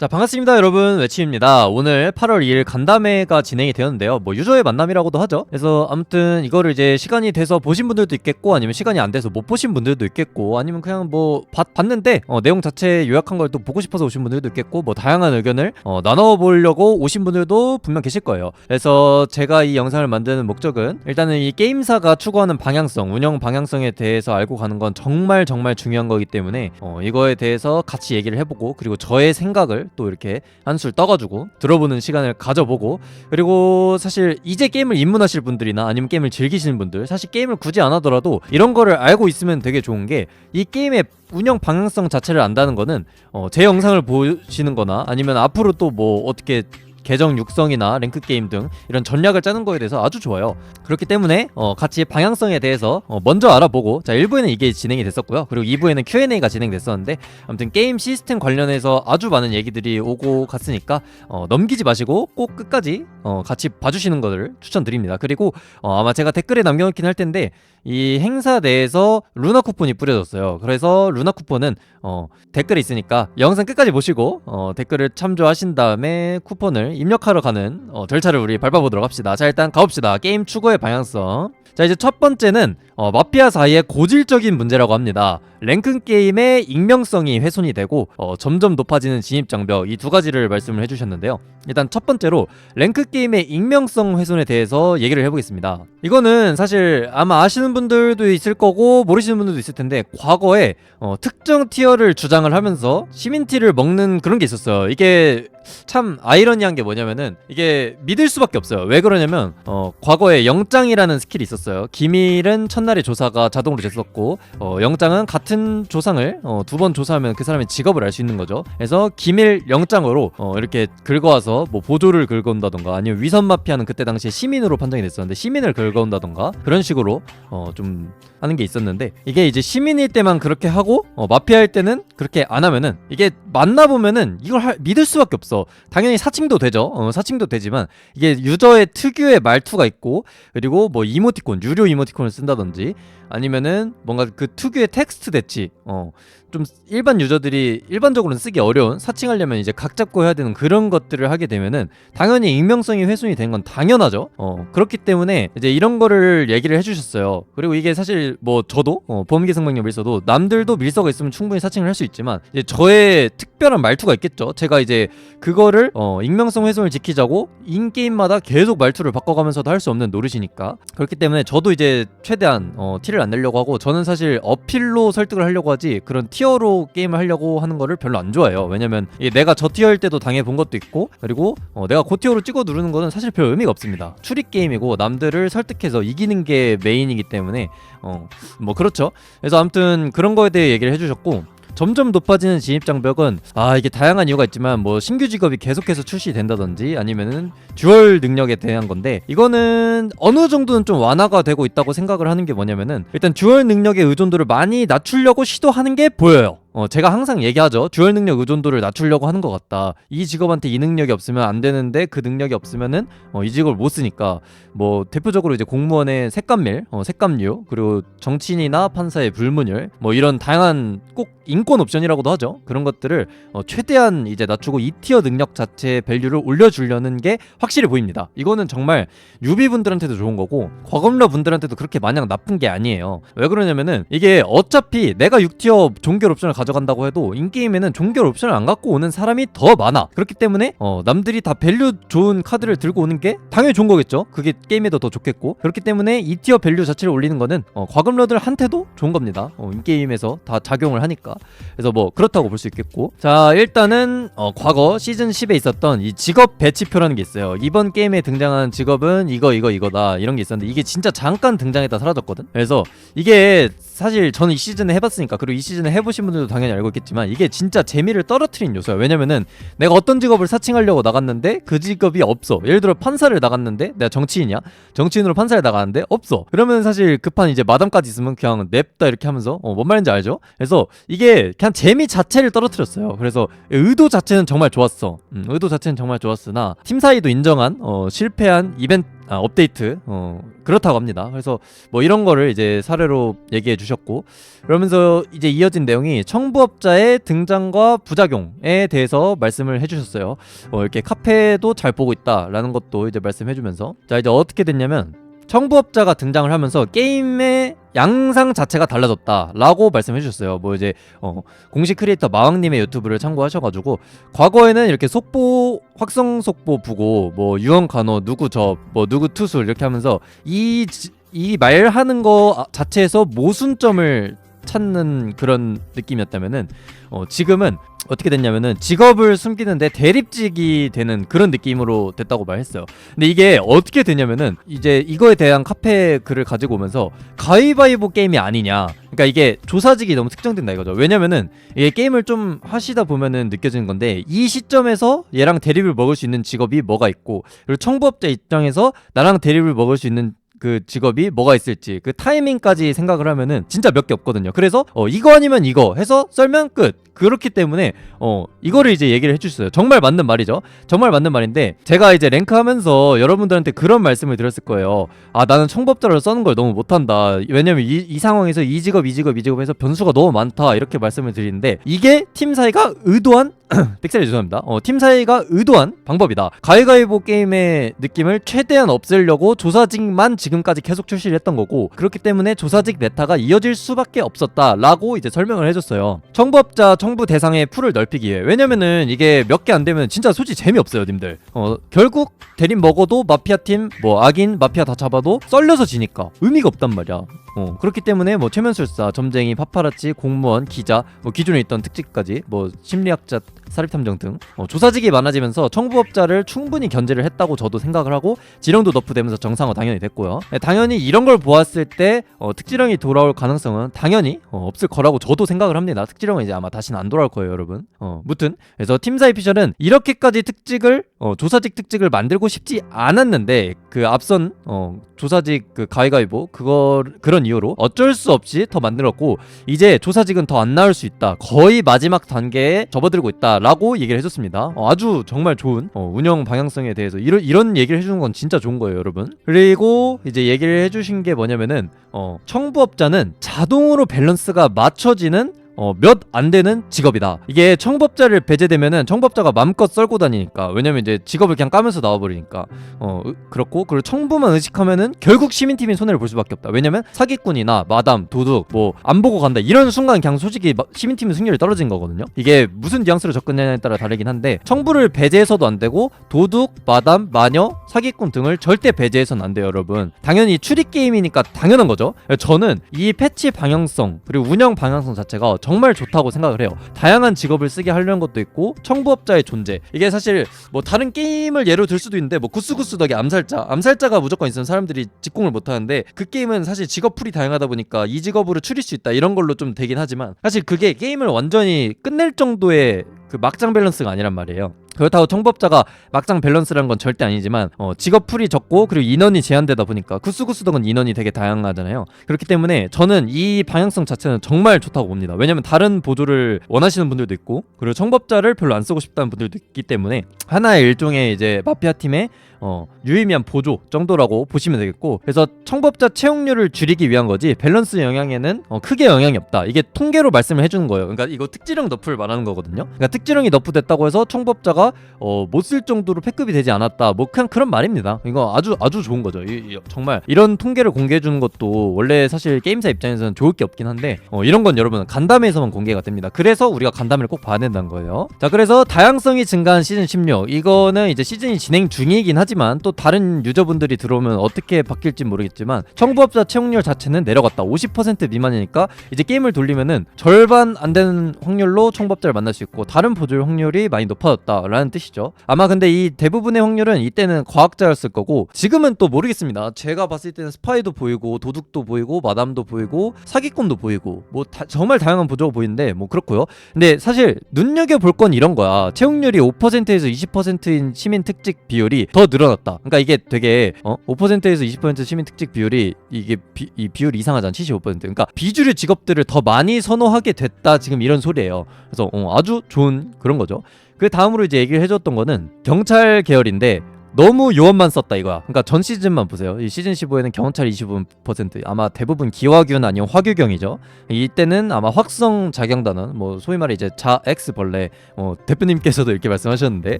자 반갑습니다 여러분. 외치입니다. 오늘 8월 2일 간담회가 진행이 되었는데요. 뭐 유저의 만남이라고도 하죠. 그래서 아무튼 이거를 이제 시간이 돼서 보신 분들도 있겠고 아니면 시간이 안 돼서 못 보신 분들도 있겠고 아니면 그냥 뭐 봤, 봤는데 어, 내용 자체 요약한 걸 또 보고 싶어서 오신 분들도 있겠고 뭐 다양한 의견을 어, 나눠보려고 오신 분들도 분명 계실 거예요. 그래서 제가 이 영상을 만드는 목적은 일단은 이 게임사가 추구하는 방향성 운영 방향성에 대해서 알고 가는 건 정말 정말 중요한 거기 때문에 어, 이거에 대해서 같이 얘기를 해보고 그리고 저의 생각을 또 이렇게 한술 떠가지고 들어보는 시간을 가져보고 그리고 사실 이제 게임을 입문하실 분들이나 아니면 게임을 즐기시는 분들 사실 게임을 굳이 안 하더라도 이런 거를 알고 있으면 되게 좋은 게 이 게임의 운영 방향성 자체를 안다는 거는 어, 제 영상을 보시는 거나 아니면 앞으로 또 뭐 어떻게 계정 육성이나 랭크 게임 등 이런 전략을 짜는 거에 대해서 아주 좋아요. 그렇기 때문에 어, 같이 방향성에 대해서 어, 먼저 알아보고 자 1부에는 이게 진행이 됐었고요. 그리고 2부에는 Q&A가 진행됐었는데 아무튼 게임 시스템 관련해서 아주 많은 얘기들이 오고 갔으니까 어, 넘기지 마시고 꼭 끝까지 어, 같이 봐주시는 것을 추천드립니다. 그리고 어, 아마 제가 댓글에 남겨놓긴 할 텐데 이 행사 내에서 루나 쿠폰이 뿌려졌어요. 그래서 루나 쿠폰은 어, 댓글이 있으니까 영상 끝까지 보시고 어, 댓글을 참조하신 다음에 쿠폰을 입력하러 가는 어, 절차를 우리 밟아보도록 합시다. 자 일단 가봅시다. 게임 추구의 방향성. 자 이제 첫 번째는 어, 마피아 사이의 고질적인 문제라고 합니다. 랭큰 게임의 익명성이 훼손이 되고 어, 점점 높아지는 진입 장벽 이 두 가지를 말씀을 해주셨는데요. 일단 첫 번째로 랭크 게임의 익명성 훼손에 대해서 얘기를 해보겠습니다. 이거는 사실 아마 아시는 분들도 있을 거고 모르시는 분들도 있을 텐데 과거에 어, 특정 티어를 주장을 하면서 시민티를 먹는 그런 게 있었어요. 이게 참 아이러니한 게 뭐냐면은 이게 믿을 수밖에 없어요. 왜 그러냐면 어, 과거에 영장이라는 스킬이 있었어요. 기밀은 첫날에 조사가 자동으로 됐었고 어, 영장은 같은 조상을 어, 두번 조사하면 그 사람의 직업을 알 수 있는 거죠. 그래서 기밀 영장으로 어, 이렇게 긁어와서 뭐 보조를 긁어온다던가 아니면 위선 마피아는 그때 당시에 시민으로 판정이 됐었는데 시민을 긁어온다던가 그런 식으로 어, 좀 하는 게 있었는데 이게 이제 시민일 때만 그렇게 하고 어, 마피아일 때는 그렇게 안 하면은 이게 만나 보면은 이걸 할- 믿을 수밖에 없어. 당연히 사칭도 되죠. 어, 사칭도 되지만 이게 유저의 특유의 말투가 있고 그리고 뭐 이모티콘 유료 이모티콘을 쓴다든지 아니면은 뭔가 그 특유의 텍스트 대치 어. 좀 일반 유저들이 일반적으로는 쓰기 어려운 사칭하려면 이제 각 잡고 해야 되는 그런 것들을 하게 되면은 당연히 익명성이 훼손이 되는 건 당연하죠. 어 그렇기 때문에 이제 이런 거를 얘기를 해주셨어요. 그리고 이게 사실 뭐 저도 어, 밀서도 남들도 밀서가 있으면 충분히 사칭을 할 수 있지만 이제 저의 특별한 말투가 있겠죠. 제가 이제 그거를 어 익명성 훼손을 지키자고 인 게임마다 계속 말투를 바꿔가면서도 할 수 없는 노릇이니까 그렇기 때문에 저도 이제 최대한 어, 티를 안 내려고 하고 저는 사실 어필로 설득을 하려고 하지 그런 티어로 게임을 하려고 하는 거를 별로 안 좋아해요. 왜냐면 내가 저 티어일 때도 당해 본 것도 있고 그리고 어, 내가 고 티어로 찍어 누르는 거는 사실 별 의미가 없습니다. 추리 게임이고 남들을 설득해서 이기는 게 메인이기 때문에 어 뭐 그렇죠. 그래서 아무튼 그런 거에 대해 얘기를 해주셨고 점점 높아지는 진입 장벽은 아 이게 다양한 이유가 있지만 뭐 신규 직업이 계속해서 출시된다든지 아니면은 듀얼 능력에 대한 건데 이거는 어느 정도는 좀 완화가 되고 있다고 생각을 하는 게 뭐냐면은 일단 듀얼 능력의 의존도를 많이 낮추려고 시도하는 게 보여요. 어, 제가 항상 얘기하죠. 듀얼 능력 의존도를 낮추려고 하는 것 같다. 이 직업한테 이 능력이 없으면 안 되는데 그 능력이 없으면은 어, 이 직업을 못 쓰니까 뭐 대표적으로 이제 공무원의 색감밀, 어, 색감류, 그리고 정치인이나 판사의 불문율, 뭐 이런 다양한 꼭 인권 옵션이라고도 하죠. 그런 것들을 어, 최대한 이제 낮추고 이 티어 능력 자체의 밸류를 올려주려는 게 확실히 보입니다. 이거는 정말 유비 분들한테도 좋은 거고 과금러 분들한테도 그렇게 마냥 나쁜 게 아니에요. 왜 그러냐면은 이게 어차피 내가 6티어 종결 옵션을 가져간다고 해도 인게임에는 종결 옵션을 안 갖고 오는 사람이 더 많아. 그렇기 때문에 어, 남들이 다 밸류 좋은 카드를 들고 오는 게 당연히 좋은 거겠죠. 그게 게임에도 더 좋겠고 그렇기 때문에 2티어 밸류 자체를 올리는 거는 어, 과금러들한테도 좋은 겁니다. 어, 인게임에서 다 작용을 하니까. 그래서 뭐 그렇다고 볼 수 있겠고 자 일단은 어, 과거 시즌 10에 있었던 이 직업 배치표라는 게 있어요 이번 게임에 등장한 직업은 이거 이거 이거다 이런 게 있었는데 이게 진짜 잠깐 등장했다 사라졌거든 그래서 이게 사실 저는 이 시즌에 해봤으니까 그리고 이 시즌에 해보신 분들도 당연히 알고 있겠지만 이게 진짜 재미를 떨어뜨린 요소야. 왜냐면은 내가 어떤 직업을 사칭하려고 나갔는데 그 직업이 없어. 예를 들어 판사를 나갔는데 내가 정치인이야. 정치인으로 판사를 나가는데 없어. 그러면 사실 급한 이제 마담까지 있으면 그냥 냅다 이렇게 하면서 어, 뭔 말인지 알죠? 그래서 이게 그냥 재미 자체를 떨어뜨렸어요. 그래서 의도 자체는 정말 좋았어. 음, 의도 자체는 정말 좋았으나 팀 사이도 인정한 어, 실패한 이벤트 아, 업데이트 어, 그렇다고 합니다. 그래서 뭐 이런 거를 이제 사례로 얘기해 주셨고 그러면서 이제 이어진 내용이 청부업자의 등장과 부작용에 대해서 말씀을 해주셨어요. 어, 이렇게 카페도 잘 보고 있다라는 것도 이제 말씀해주면서 자 이제 어떻게 됐냐면 청부업자가 등장을 하면서 게임의 양상 자체가 달라졌다라고 말씀해 주셨어요. 뭐 이제 어, 공식 크리에이터 마왕님의 유튜브를 참고하셔가지고 과거에는 이렇게 속보 확성 속보 보고 뭐 유언 간호 누구 저뭐 누구 투수 이렇게 하면서 이 이 말하는 거 자체에서 모순점을 찾는 그런 느낌이었다면은 어, 지금은 어떻게 됐냐면은 직업을 숨기는데 대립직이 되는 그런 느낌으로 됐다고 말했어요. 근데 이게 어떻게 되냐면은 이제 이거에 대한 카페 글을 가지고 오면서 가위바위보 게임이 아니냐. 그러니까 이게 조사직이 너무 특정된다 이거죠. 왜냐면은 이게 게임을 좀 하시다 보면은 느껴지는 건데 이 시점에서 얘랑 대립을 먹을 수 있는 직업이 뭐가 있고 그리고 청부업자 입장에서 나랑 대립을 먹을 수 있는 그 직업이 뭐가 있을지 그 타이밍까지 생각을 하면은 진짜 몇 개 없거든요. 그래서 어 이거 아니면 이거 해서 썰면 끝. 그렇기 때문에 어 이거를 이제 얘기를 해주셨어요. 정말 맞는 말이죠. 정말 맞는 말인데 제가 이제 랭크하면서 여러분들한테 그런 말씀을 드렸을 거예요. 아 나는 청법자를 써는 걸 너무 못한다. 왜냐면 이, 이 상황에서 이 직업 이 직업 이 직업에서 변수가 너무 많다 이렇게 말씀을 드리는데 이게 팀 사이가 의도한 픽셀이 죄송합니다. 어, 팀 사이가 의도한 방법이다. 가위가위보 게임의 느낌을 최대한 없애려고 조사직만 지 금까지 계속 출시를 했던 거고 그렇기 때문에 조사직 메타가 이어질 수밖에 없었다라고 이제 설명을 해줬어요. 청부업자 청부 대상의 풀을 넓히기 위해 왜냐면은 이게 몇 개 안 되면 진짜 솔직히 재미없어요, 님들. 어, 결국 대립 먹어도 마피아 팀 뭐 악인 마피아 다 잡아도 썰려서 지니까 의미가 없단 말이야. 어, 그렇기 때문에 뭐 최면술사, 점쟁이, 파파라치, 공무원, 기자, 뭐 기존에 있던 특집까지 뭐 심리학자, 사립탐정 등 어, 조사직이 많아지면서 청부업자를 충분히 견제를 했다고 저도 생각을 하고 지령도 너프되면서 정상화 당연히 됐고요. 네, 당연히 이런 걸 보았을 때 어, 특지령이 돌아올 가능성은 당연히 어, 없을 거라고 저도 생각을 합니다. 특지령은 이제 아마 다시는 안 돌아올 거예요, 여러분. 어, 무튼 그래서 팀사이 피셜은 이렇게까지 특직을 어, 조사직 특직을 만들고 싶지 않았는데 그 앞선 어, 조사직 그 가위가위보 그거 그런 이유로 어쩔 수 없이 더 만들었고 이제 조사직은 더 안 나올 수 있다. 거의 마지막 단계에 접어들고 있다라고 얘기를 해줬습니다. 어, 아주 정말 좋은 어, 운영 방향성에 대해서 이런 이런 얘기를 해주는 건 진짜 좋은 거예요, 여러분. 그리고 이제 얘기를 해주신 게 뭐냐면은 어, 청부업자는 자동으로 밸런스가 맞춰지는 어, 몇 안 되는 직업이다. 이게 청법자를 배제되면은 청법자가 마음껏 썰고 다니니까. 왜냐면 이제 직업을 그냥 까면서 나와버리니까. 어, 으, 그렇고, 그리고 청부만 의식하면은 결국 시민팀이 손해를 볼 수밖에 없다. 왜냐면 사기꾼이나 마담, 도둑, 뭐, 안 보고 간다. 이런 순간 그냥 솔직히 마- 시민팀의 승률이 떨어진 거거든요. 이게 무슨 뉘앙스로 접근냐에 따라 다르긴 한데, 청부를 배제해서도 안 되고, 도둑, 마담, 마녀, 사기꾼 등을 절대 배제해서는 안 돼요, 여러분. 당연히 추리 게임이니까 당연한 거죠. 저는 이 패치 방향성, 그리고 운영 방향성 자체가 정말 좋다고 생각을 해요. 다양한 직업을 쓰게 하려는 것도 있고 청부업자의 존재. 이게 사실 뭐 다른 게임을 예로 들 수도 있는데 뭐 구스구스 덕의 암살자. 암살자가 무조건 있으면 사람들이 직공을 못 하는데 그 게임은 사실 직업 풀이 다양하다 보니까 이 직업으로 추릴 수 있다 이런 걸로 좀 되긴 하지만 사실 그게 게임을 완전히 끝낼 정도의 그 막장 밸런스가 아니란 말이에요. 그렇다고 청법자가 막장 밸런스라는 건 절대 아니지만 어, 직업 풀이 적고 그리고 인원이 제한되다 보니까 구스구스덕은 인원이 되게 다양하잖아요. 그렇기 때문에 저는 이 방향성 자체는 정말 좋다고 봅니다. 왜냐면 다른 보조를 원하시는 분들도 있고 그리고 청법자를 별로 안 쓰고 싶다는 분들도 있기 때문에 하나의 일종의 이제 마피아 팀의 어, 유의미한 보조 정도라고 보시면 되겠고 그래서 청법자 채용률을 줄이기 위한 거지 밸런스 영향에는 어, 크게 영향이 없다. 이게 통계로 말씀을 해주는 거예요. 그러니까 이거 특지령 너프를 말하는 거거든요. 그러니까 특지령이 너프됐다고 해서 청법자가 어, 못쓸 정도로 패급이 되지 않았다. 뭐 그냥 그런 말입니다. 이거 아주 아주 좋은 거죠. 이, 이, 정말 이런 통계를 공개해 주는 것도 원래 사실 게임사 입장에서는 좋을 게 없긴 한데 어, 이런 건 여러분 간담회에서만 공개가 됩니다. 그래서 우리가 간담회를 꼭 봐야 된다는 거예요. 자 그래서 다양성이 증가한 시즌 16 이거는 이제 시즌이 진행 중이긴 하지 만 또 다른 유저분들이 들어오면 어떻게 바뀔지 모르겠지만 청부업자 채용률 자체는 내려갔다. 50% 미만이니까 이제 게임을 돌리면은 절반 안 되는 확률로 청부업자를 만날 수 있고 다른 보조율 확률이 많이 높아졌다라는 뜻이죠. 아마 근데 이 대부분의 확률은 이때는 과학자였을 거고 지금은 또 모르겠습니다. 제가 봤을 때는 스파이도 보이고 도둑도 보이고 마담도 보이고 사기꾼도 보이고 뭐 다- 정말 다양한 보조가 보이는데 뭐 그렇고요. 근데 사실 눈여겨 볼 건 이런 거야. 채용률이 5%에서 20%인 시민 특직 비율이 더 늘 어났다. 그러니까 이게 되게 어 5%에서 20% 시민 특직 비율이 이게 비, 이 비율이 이상하잖아. 75%. 그러니까 비주류 직업들을 더 많이 선호하게 됐다. 지금 이런 소리예요. 그래서 어, 아주 좋은 그런 거죠. 그 다음으로 이제 얘기를 해줬던 거는 경찰 계열인데 너무 요원만 썼다 이거야. 그러니까 전 시즌만 보세요. 이 시즌 15에는 경찰 25% 아마 대부분 기화균 아니면 화규경이죠. 이때는 아마 확성 작용단원 뭐 소위 말해 이제 자엑스 벌레 어, 대표님께서도 이렇게 말씀하셨는데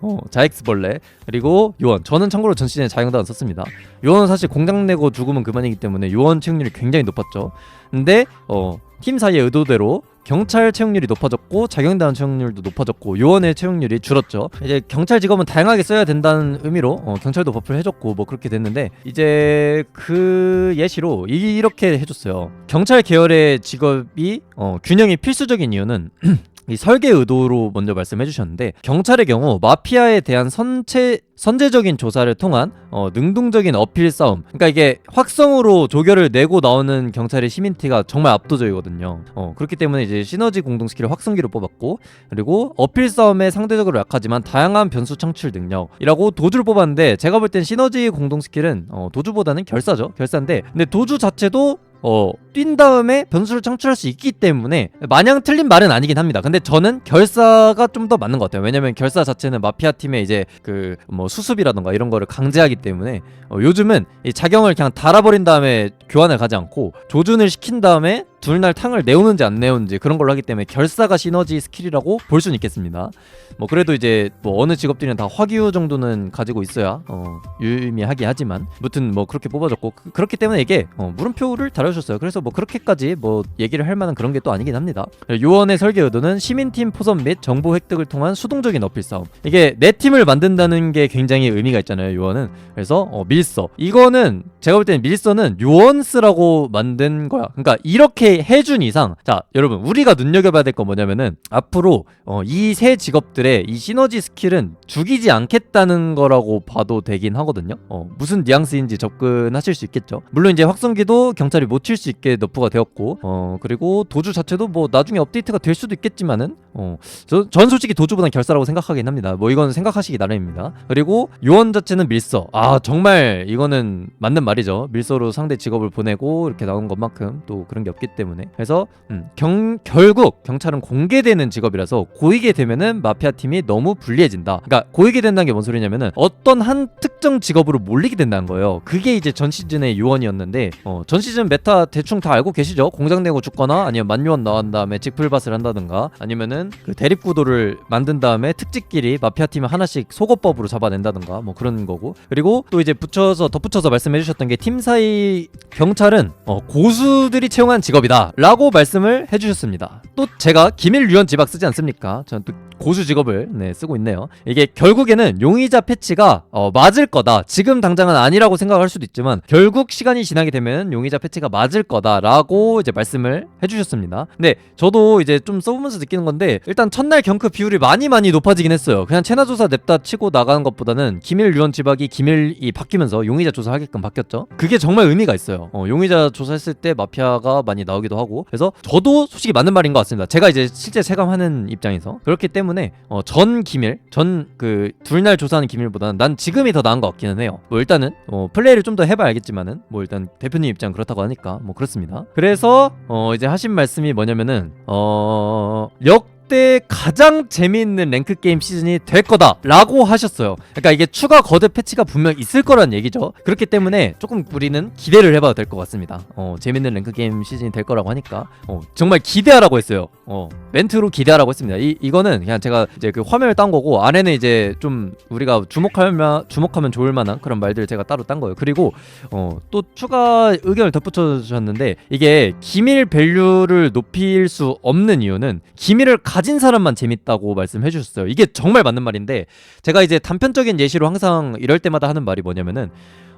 어, 자엑스 벌레 그리고 요원 저는 참고로 전 시즌에 자경단원 썼습니다. 요원은 사실 공장 내고 죽으면 그만이기 때문에 요원 채용률이 굉장히 높았죠. 근데 어, 팀 사이의 의도대로 경찰 채용률이 높아졌고 자경단 채용률도 높아졌고 요원의 채용률이 줄었죠. 이제 경찰 직업은 다양하게 써야 된다는 의미로 어, 경찰도 버프를 해줬고 뭐 그렇게 됐는데 이제 그 예시로 이- 이렇게 해줬어요. 경찰 계열의 직업이 어, 균형이 필수적인 이유는 이 설계 의도로 먼저 말씀해 주셨는데 경찰의 경우 마피아에 대한 선체 선제적인 조사를 통한 어, 능동적인 어필 싸움. 그러니까 이게 확성으로 조결을 내고 나오는 경찰의 시민티가 정말 압도적이거든요. 어, 그렇기 때문에 이제 시너지 공동 스킬을 확성기로 뽑았고 그리고 어필 싸움에 상대적으로 약하지만 다양한 변수 창출 능력이라고 도주를 뽑았는데 제가 볼 땐 시너지 공동 스킬은 어, 도주보다는 결사죠. 결사인데 근데 도주 자체도 어, 뛴 다음에 변수를 창출할 수 있기 때문에 마냥 틀린 말은 아니긴 합니다. 근데 저는 결사가 좀 더 맞는 것 같아요. 왜냐면 결사 자체는 마피아 팀의 이제 그 뭐 수습이라던가 이런 거를 강제하기 때문에 어, 요즘은 이 자경을 그냥 달아버린 다음에 교환을 가지 않고 조준을 시킨 다음에 둘날 탕을 내오는지 안 내오는지 그런 걸로 하기 때문에 결사가 시너지 스킬이라고 볼 수는 있겠습니다. 뭐 그래도 이제 뭐 어느 직업들은 다 화기우 정도는 가지고 있어야 어, 유의미하게 하지만 무튼 뭐 그렇게 뽑아줬고 그, 그렇기 때문에 이게 어, 물음표를 달아주셨어요. 그래서 뭐 그렇게까지 뭐 얘기를 할 만한 그런 게 또 아니긴 합니다. 요원의 설계 의도는 시민팀 포섭 및 정보 획득을 통한 수동적인 어필 싸움. 이게 내 팀을 만든다는 게 굉장히 의미가 있잖아요. 요원은 그래서 어, 밀서 이거는 제가 볼 때는 밀서는 요원스라고 만든 거야. 그러니까 이렇게 해준 이상 자 여러분 우리가 눈여겨봐야 될 건 뭐냐면은 앞으로 어, 이 세 직업들의 이 시너지 스킬은 죽이지 않겠다는 거라고 봐도 되긴 하거든요. 어, 무슨 뉘앙스인지 접근하실 수 있겠죠. 물론 이제 확성기도 경찰이 못 칠 수 있게 너프가 되었고 어 그리고 도주 자체도 뭐 나중에 업데이트가 될 수도 있겠지만은 어 저, 전 솔직히 도주보단 결사라고 생각하긴 합니다. 뭐 이건 생각하시기 나름입니다. 그리고 요원 자체는 밀서. 아 정말 이거는 맞는 말이죠. 밀서로 상대 직업을 보내고 이렇게 나온 것만큼 또 그런 게 없기 때문에. 그래서 음, 경 결국 경찰은 공개되는 직업이라서 고이게 되면은 마피아 팀이 너무 불리해진다. 그러니까 고이게 된다는 게 뭔 소리냐면은 어떤 한 특정 직업으로 몰리게 된다는 거예요. 그게 이제 전 시즌의 요원이었는데 어, 전 시즌 메타 대충 다 알고 계시죠? 공장 내고 죽거나 아니면 만요원 나온 다음에 직풀밭을 한다든가 아니면은 그 대립 구도를 만든 다음에 특집끼리 마피아 팀을 하나씩 속어법으로 잡아낸다든가 뭐 그런 거고 그리고 또 이제 붙여서 덧붙여서 말씀해 주셨던 게 팀 사이 경찰은 어, 고수들이 채용한 직업 이다 라고 말씀을 해주셨습니다. 또 제가 기밀 유언 지박 쓰지 않습니까? 저는 또 고수 직업을 네, 쓰고 있네요. 이게 결국에는 용의자 패치가 어, 맞을 거다. 지금 당장은 아니라고 생각할 수도 있지만 결국 시간이 지나게 되면 용의자 패치가 맞을 거다 라고 이제 말씀을 해주셨습니다. 근데 저도 이제 좀 써보면서 느끼는 건데 일단 첫날 경크 비율이 많이 많이 높아지긴 했어요. 그냥 체나 조사 냅다 치고 나가는 것보다는 기밀 유언 지박이 기밀이 바뀌면서 용의자 조사하게끔 바뀌었죠. 그게 정말 의미가 있어요. 어, 용의자 조사했을 때 마피아가 많이 나 오기도 하고 그래서 저도 솔직히 맞는 말인 것 같습니다. 제가 이제 실제 체감하는 입장에서 그렇기 때문에 어, 전 기밀 전 그 둘날 조사하는 기밀보다는 난 지금이 더 나은 것 같기는 해요. 뭐 일단은 어, 플레이를 좀 더 해봐야 알겠지만은 뭐 일단 대표님 입장 그렇다고 하니까 뭐 그렇습니다. 그래서 어, 이제 하신 말씀이 뭐냐면은 어 역 대 가장 재미있는 랭크 게임 시즌이 될 거다라고 하셨어요. 그러니까 이게 추가 거대 패치가 분명 있을 거란 얘기죠. 그렇기 때문에 조금 우리는 기대를 해봐도 될 것 같습니다. 어, 재밌는 랭크 게임 시즌이 될 거라고 하니까 어, 정말 기대하라고 했어요. 어, 멘트로 기대하라고 했습니다. 이 이거는 그냥 제가 이제 그 화면을 딴 거고 안에는 이제 좀 우리가 주목하면 주목하면 좋을 만한 그런 말들을 제가 따로 딴 거예요. 그리고 어, 또 추가 의견을 덧붙여 주셨는데 이게 기밀 밸류를 높일 수 없는 이유는 기밀을 가진 사람만 재밌다고 말씀해 주셨어요. 이게 정말 맞는 말인데 제가 이제 단편적인 예시로 항상 이럴 때마다 하는 말이 뭐냐면은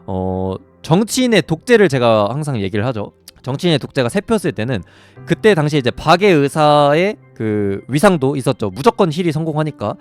어 정치인의 독재를 제가 항상 얘기를 하죠. 정치인의 독재가 세폈을 때는 그때 당시에 이제 박의 의사의 그 위상도 있었죠. 무조건 힐이 성공하니까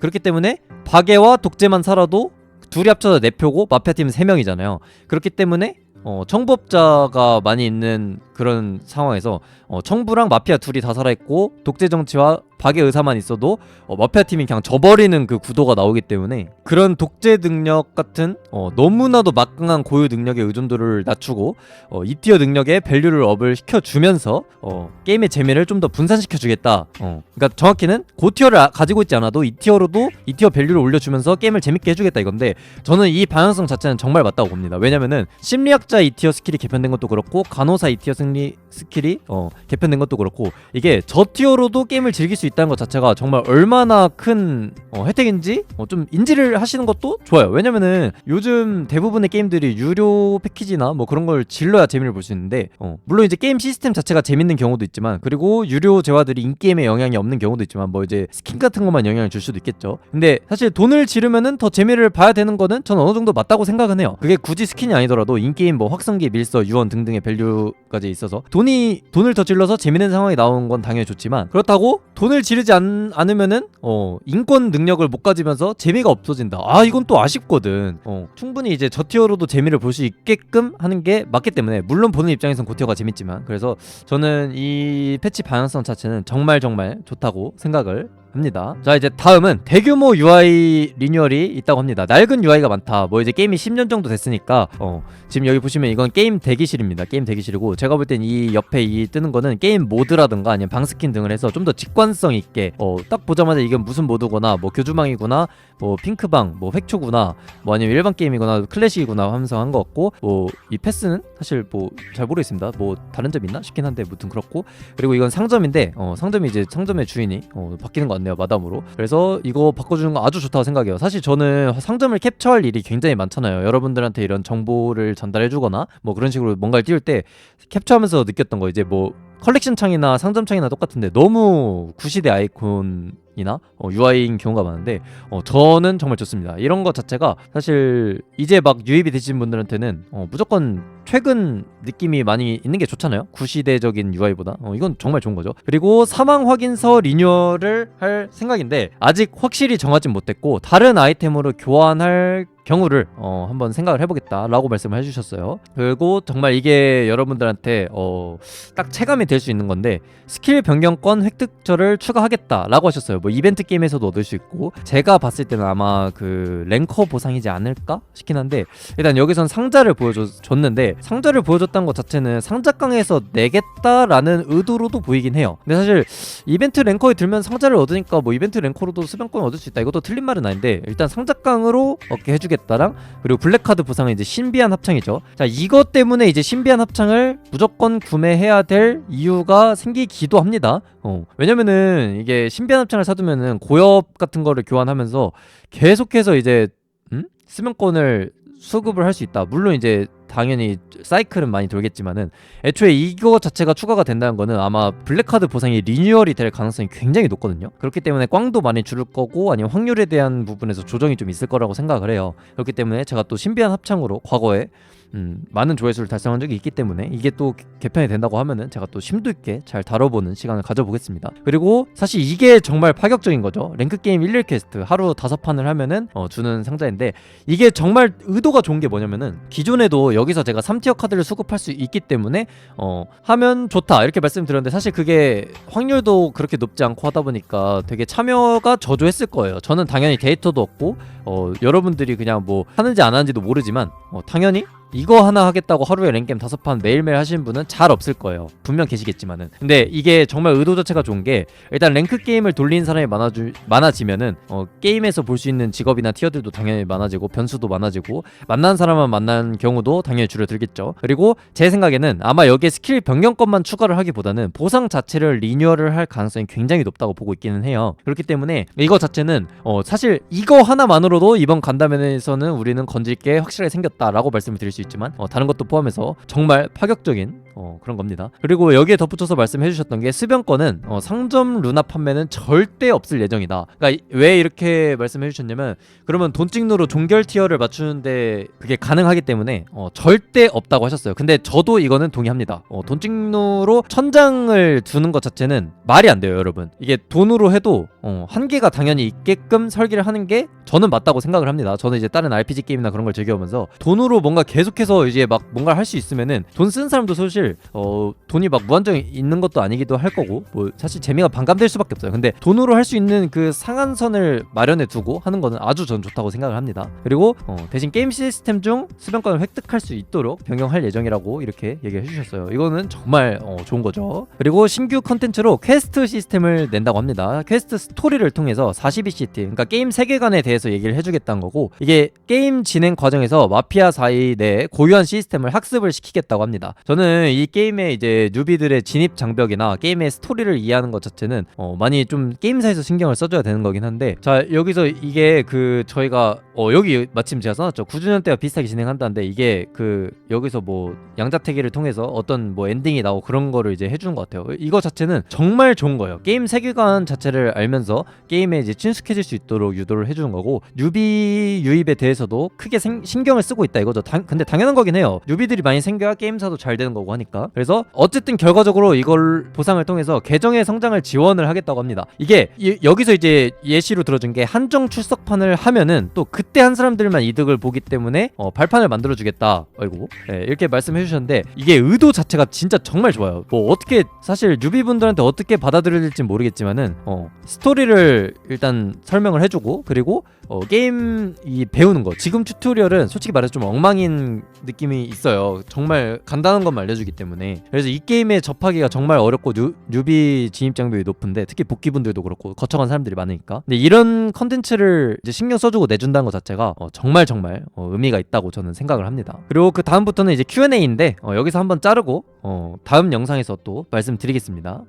그렇기 때문에 박애와 독재만 살아도 둘이 합쳐서 4표고 마피아 팀은 3명이잖아요. 그렇기 때문에 어, 청법자가 많이 있는 그런 상황에서 어, 청부랑 마피아 둘이 다 살아있고 독재 정치와 박의 의사만 있어도 어, 마피아 팀이 그냥 져버리는 그 구도가 나오기 때문에 그런 독재 능력 같은 어, 너무나도 막강한 고유 능력의 의존도를 낮추고 어, 2티어 능력의 밸류를 업을 시켜주면서 어, 게임의 재미를 좀 더 분산시켜주겠다. 어, 그러니까 정확히는 고티어를 아- 가지고 있지 않아도 2티어로도 2티어 밸류를 올려주면서 게임을 재밌게 해주겠다 이건데 저는 이 방향성 자체는 정말 맞다고 봅니다. 왜냐면은 심리학자 2티어 스킬이 개편된 것도 그렇고 간호사 2티어 승리 스킬이 어, 개편된 것도 그렇고 이게 저 티어로도 게임을 즐길 수 있다는 것 자체가 정말 얼마나 큰 어, 혜택인지 어, 좀 인지를 하시는 것도 좋아요. 왜냐면은 요즘 대부분의 게임들이 유료 패키지나 뭐 그런 걸 질러야 재미를 볼 수 있는데 어, 물론 이제 게임 시스템 자체가 재밌는 경우도 있지만 그리고 유료 재화들이 인게임에 영향이 없는 경우도 있지만 뭐 이제 스킨 같은 것만 영향을 줄 수도 있겠죠. 근데 사실 돈을 지르면은 더 재미를 봐야 되는 거는 저는 어느 정도 맞다고 생각은 해요. 그게 굳이 스킨이 아니더라도 인게임 뭐 확성기, 밀서, 유언 등등의 밸류까지 있어서 돈이 돈을 더 질러서 재밌는 상황이 나오는 건 당연히 좋지만 그렇다고 돈을 지르지 않, 않으면은 어 인권 능력을 못 가지면서 재미가 없어진다. 아 이건 또 아쉽거든. 어 충분히 이제 저 티어로도 재미를 볼 수 있게끔 하는 게 맞기 때문에 물론 보는 입장에선 고티어가 재밌지만 그래서 저는 이 패치 방향성 자체는 정말 정말 좋다고 생각을 합니다. 자 이제 다음은 대규모 UI 리뉴얼이 있다고 합니다. 낡은 UI가 많다. 뭐 이제 게임이 10년 정도 됐으니까 어 지금 여기 보시면 이건 게임 대기실입니다. 게임 대기실이고 제가 볼 땐 이 옆에 이 뜨는 거는 게임 모드라든가 아니면 방 스킨 등을 해서 좀 더 직관성 있게 어 딱 보자마자 이게 무슨 모드거나 뭐 교주망이구나 뭐 핑크방 뭐 획초구나 뭐 아니면 일반 게임이거나 클래식이구나 하면서 한 것 같고 뭐 이 패스는 사실 뭐 잘 모르겠습니다. 뭐 다른 점 있나 싶긴 한데 무튼 그렇고 그리고 이건 상점인데 어 상점이 이제 상점의 주인이 어 바뀌는 것 같네요 마담으로. 그래서 이거 바꿔주는 거 아주 좋다고 생각해요. 사실 저는 상점을 캡처할 일이 굉장히 많잖아요. 여러분들한테 이런 정보를 전달해주거나 뭐 그런 식으로 뭔가를 띄울 때 캡처하면서 느꼈던 거 이제 뭐 컬렉션 창이나 상점 창이나 똑같은데 너무 구시대 아이콘 이나 어, UI인 경우가 많은데 어, 저는 정말 좋습니다. 이런 것 자체가 사실 이제 막 유입이 되신 분들한테는 어, 무조건 최근 느낌이 많이 있는 게 좋잖아요. 구시대적인 UI보다 어, 이건 정말 좋은 거죠. 그리고 사망 확인서 리뉴얼을 할 생각인데 아직 확실히 정하진 못했고 다른 아이템으로 교환할 경우를 어, 한번 생각을 해보겠다라고 말씀을 해주셨어요. 그리고 정말 이게 여러분들한테 어, 딱 체감이 될 수 있는 건데 스킬 변경권 획득처를 추가하겠다라고 하셨어요. 뭐 이벤트 게임에서도 얻을 수 있고 제가 봤을 때는 아마 그 랭커 보상이지 않을까 싶긴 한데 일단 여기선 상자를 보여줬는데 상자를 보여줬다는 것 자체는 상자깡에서 내겠다라는 의도로도 보이긴 해요. 근데 사실 이벤트 랭커에 들면 상자를 얻으니까 뭐 이벤트 랭커로도 수변권 얻을 수 있다 이것도 틀린 말은 아닌데 일단 상자깡으로 얻게 해주겠다랑 그리고 블랙카드 보상은 이제 신비한 합창이죠. 자 이것 때문에 이제 신비한 합창을 무조건 구매해야 될 이유가 생기기도 합니다. 어 왜냐면은 이게 신비한 합창을 사두면은 고엽 같은 거를 교환하면서 계속해서 이제 음? 수면권을 수급을 할 수 있다. 물론 이제 당연히 사이클은 많이 돌겠지만은 애초에 이거 자체가 추가가 된다는 거는 아마 블랙카드 보상이 리뉴얼이 될 가능성이 굉장히 높거든요. 그렇기 때문에 꽝도 많이 줄을 거고 아니면 확률에 대한 부분에서 조정이 좀 있을 거라고 생각을 해요. 그렇기 때문에 제가 또 신비한 합창으로 과거에 음, 많은 조회수를 달성한 적이 있기 때문에 이게 또 개편이 된다고 하면은 제가 또 심도 있게 잘 다뤄보는 시간을 가져보겠습니다. 그리고 사실 이게 정말 파격적인 거죠. 랭크 게임 11 퀘스트 하루 다섯 판을 하면은 어, 주는 상자인데 이게 정말 의도가 좋은 게 뭐냐면은 기존에도 여기서 제가 3티어 카드를 수급할 수 있기 때문에 어, 하면 좋다 이렇게 말씀드렸는데 사실 그게 확률도 그렇게 높지 않고 하다 보니까 되게 참여가 저조했을 거예요. 저는 당연히 데이터도 없고 어, 여러분들이 그냥 뭐 하는지 안 하는지도 모르지만 어, 당연히 이거 하나 하겠다고 하루에 랭겜 다섯 판 매일매일 하시는 분은 잘 없을 거예요. 분명 계시겠지만은. 근데 이게 정말 의도 자체가 좋은 게 일단 랭크 게임을 돌리는 사람이 많아주, 많아지면은 어, 게임에서 볼 수 있는 직업이나 티어들도 당연히 많아지고 변수도 많아지고 만난 사람만 만난 경우도 당연히 줄어들겠죠. 그리고 제 생각에는 아마 여기에 스킬 변경권만 추가를 하기보다는 보상 자체를 리뉴얼을 할 가능성이 굉장히 높다고 보고 있기는 해요. 그렇기 때문에 이거 자체는 어, 사실 이거 하나만으로 도 이번 간담회에서는 우리는 건질 게 확실하게 생겼다라고 말씀을 드릴 수 있지만 어, 다른 것도 포함해서 정말 파격적인 어, 그런 겁니다. 그리고 여기에 덧붙여서 말씀해 주셨던 게 수변권은 어, 상점 루나 판매는 절대 없을 예정이다. 그러니까 이- 왜 이렇게 말씀해 주셨냐면 그러면 돈 찍노로 종결 티어를 맞추는데 그게 가능하기 때문에 어, 절대 없다고 하셨어요. 근데 저도 이거는 동의합니다. 어, 돈 찍노로 천장을 두는 것 자체는 말이 안 돼요, 여러분. 이게 돈으로 해도 어, 한계가 당연히 있게끔 설계를 하는 게 저는 맞 다고 생각을 합니다. 저는 이제 다른 RPG 게임이나 그런 걸 즐겨오면서 돈으로 뭔가 계속 계속해서 이제 막 뭔가를 할 수 있으면은 돈 쓰는 사람도 사실 어 돈이 막 무한정 있는 것도 아니기도 할 거고 뭐 사실 재미가 반감될 수밖에 없어요. 근데 돈으로 할 수 있는 그 상한선을 마련해 두고 하는 거는 아주 전 좋다고 생각을 합니다. 그리고 어, 대신 게임 시스템 중 수변권을 획득할 수 있도록 변경할 예정이라고 이렇게 얘기해 주셨어요. 이거는 정말 어, 좋은 거죠. 그리고 신규 컨텐츠로 퀘스트 시스템을 낸다고 합니다. 퀘스트 스토리를 통해서 42CT, 그러니까 게임 세계관에 대해서 얘기를 해주겠다는 거고 이게 게임 진행 과정에서 마피아 사이 내 고유한 시스템을 학습을 시키겠다고 합니다. 저는 이 게임의 이제 뉴비들의 진입 장벽이나 게임의 스토리를 이해하는 것 자체는 어, 많이 좀 게임사에서 신경을 써줘야 되는 거긴 한데 자 여기서 이게 그 저희가 어, 여기 마침 제가 써놨죠 9주년 때와 비슷하게 진행한다는데 이게 그 여기서 뭐 양자택일을 통해서 어떤 뭐 엔딩이 나오고 그런 거를 이제 해주는 것 같아요. 이거 자체는 정말 좋은 거예요. 게임 세계관 자체를 알면서 게임에 이제 친숙해질 수 있도록 유도를 해주는 거고 뉴비 유입에 대해서도 크게 생- 신경을 쓰고 있다 이거죠. 당- 근데 당연한 거긴 해요. 뉴비들이 많이 생겨야 게임사도 잘 되는 거고 하니까. 그래서 어쨌든 결과적으로 이걸 보상을 통해서 계정의 성장을 지원을 하겠다고 합니다. 이게 이- 여기서 이제 예시로 들어준 게 한정 출석판을 하면은 또 그때 한 사람들만 이득을 보기 때문에 어, 발판을 만들어 주겠다. 아이고 네, 이렇게 말씀해 주셨는데 이게 의도 자체가 진짜 정말 좋아요. 뭐 어떻게 사실 뉴비 분들한테 어떻게 받아들여질지 모르겠지만은 어, 스토리를 일단 설명을 해주고 그리고 어, 게임 이 배우는 거 지금 튜토리얼은 솔직히 말해서 좀 엉망인 느낌이 있어요. 정말 간단한 것만 알려주기 때문에 그래서 이 게임에 접하기가 정말 어렵고 뉴, 뉴비 진입 장벽이 높은데 특히 복귀분들도 그렇고 거쳐간 사람들이 많으니까 근데 이런 컨텐츠를 이제 신경 써주고 내준다는 것 자체가 어, 정말 정말 어, 의미가 있다고 저는 생각을 합니다. 그리고 그 다음부터는 이제 Q&A인데 어, 여기서 한번 자르고 어, 다음 영상에서 또 말씀드리겠습니다.